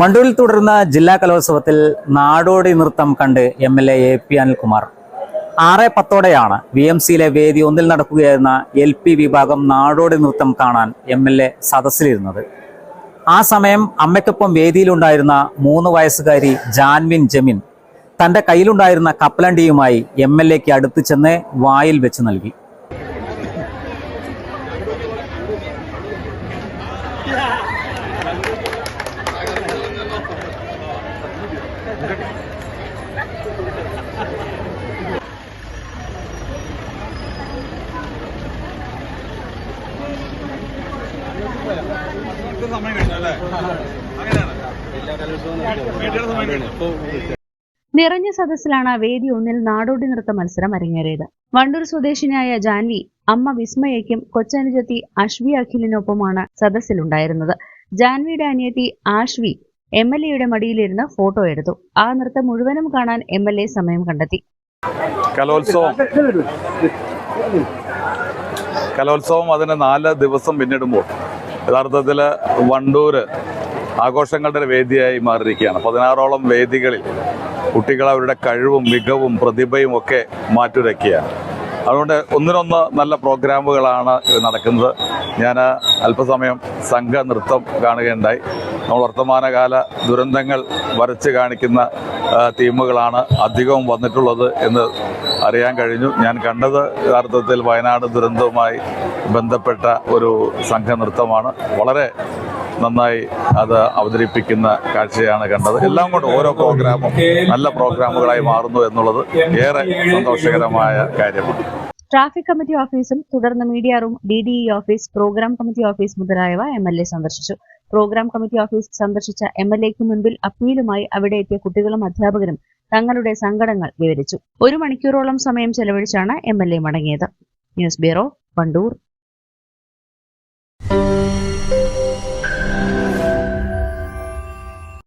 മണ്ടൂരിൽ തുടർന്ന ജില്ലാ കലോത്സവത്തിൽ നാടോടി നൃത്തം കണ്ട് M L A A P Anilkumar. ആറ് പത്തോടെയാണ് വി എം സിയിലെ വേദി ഒന്നിൽ നടക്കുകയായിരുന്ന എൽ പി വിഭാഗം നാടോടി നൃത്തം കാണാൻ എം എൽ എ സദസ്സിലിരുന്നത്. ആ സമയം അമ്മയ്ക്കൊപ്പം വേദിയിലുണ്ടായിരുന്ന മൂന്ന് വയസ്സുകാരി ജാൻവിൻ ജമിൻ തന്റെ കയ്യിലുണ്ടായിരുന്ന കപ്പലണ്ടിയുമായി എം എൽ എക്ക് അടുത്ത് ചെന്ന് വായിൽ വെച്ച് നൽകി. സമയം കഴിഞ്ഞല്ലേ അങ്ങനെയാണ് എല്ലാ കലോത്സവവും ഇപ്പോൾ നിറഞ്ഞ സദസ്സിലാണ് വേദി ഒന്നിൽ നാടോടി നൃത്ത മത്സരം അരങ്ങേറിയത്. വണ്ടൂർ സ്വദേശിനിയായ ജാൻവി അമ്മ വിസ്മയയ്ക്കും കൊച്ചനുജത്തി അശ്വി അഖിലിനൊപ്പമാണ് സദസ്സിലുണ്ടായിരുന്നത്. ജാൻവിയുടെ അനിയത്തി ആശ്വി എം എൽ എയുടെ മടിയിലിരുന്ന് ഫോട്ടോ എടുത്തു. ആ നൃത്തം മുഴുവനും കാണാൻ എം എൽ എ സമയം കണ്ടെത്തി. കലോത്സവം. അതിന് നാല് ദിവസം പിന്നിടുമ്പോൾ. യഥാർത്ഥത്തിൽ വണ്ടൂര് ആഘോഷങ്ങളുടെ വേദിയായി മാറിയിരിക്കുകയാണ്. പതിനാറോളം വേദികളിൽ കുട്ടികൾ അവരുടെ കഴിവും മികവും പ്രതിഭയും ഒക്കെ മാറ്റുരക്കുകയാണ് അതുകൊണ്ട് ഒന്നിനൊന്ന് നല്ല പ്രോഗ്രാമുകളാണ് നടക്കുന്നത്. ഞാൻ അല്പസമയം സംഘ നൃത്തം കാണുകയുണ്ടായി. നമ്മൾ വർത്തമാനകാല ദുരന്തങ്ങൾ വരച്ച് കാണിക്കുന്ന ടീമുകളാണ് അധികവും വന്നിട്ടുള്ളത് എന്ന് അറിയാൻ കഴിഞ്ഞു. ഞാൻ കണ്ടത് യഥാർത്ഥത്തിൽ വയനാട് ദുരന്തവുമായി ബന്ധപ്പെട്ട ഒരു സംഘനൃത്തമാണ്. വളരെ നന്നായി അത് അവതരിപ്പിക്കുന്ന കാഴ്ചയാണ് കണ്ടത്. എല്ലാം കൊണ്ട് ഓരോ പ്രോഗ്രാമും നല്ല പ്രോഗ്രാമുകളായി മാറുന്നു എന്നുള്ളത് ഏറെ സന്തോഷകരമായ കാര്യമാണ്. ട്രാഫിക് കമ്മിറ്റി ഓഫീസും തുടർന്ന് media room D D E office programme committee office മുതലായവ എം എൽ എ സന്ദർശിച്ചു. പ്രോഗ്രാം കമ്മിറ്റി ഓഫീസ് സന്ദർശിച്ച എം എൽ എക്ക് മുൻപിൽ അപ്പീലുമായി അവിടെ എത്തിയ കുട്ടികളും അധ്യാപകരും തങ്ങളുടെ സങ്കടങ്ങൾ വിവരിച്ചു. ഒരു മണിക്കൂറോളം സമയം ചെലവഴിച്ചാണ് എം എൽ എ മടങ്ങിയത്. News bureau Wandoor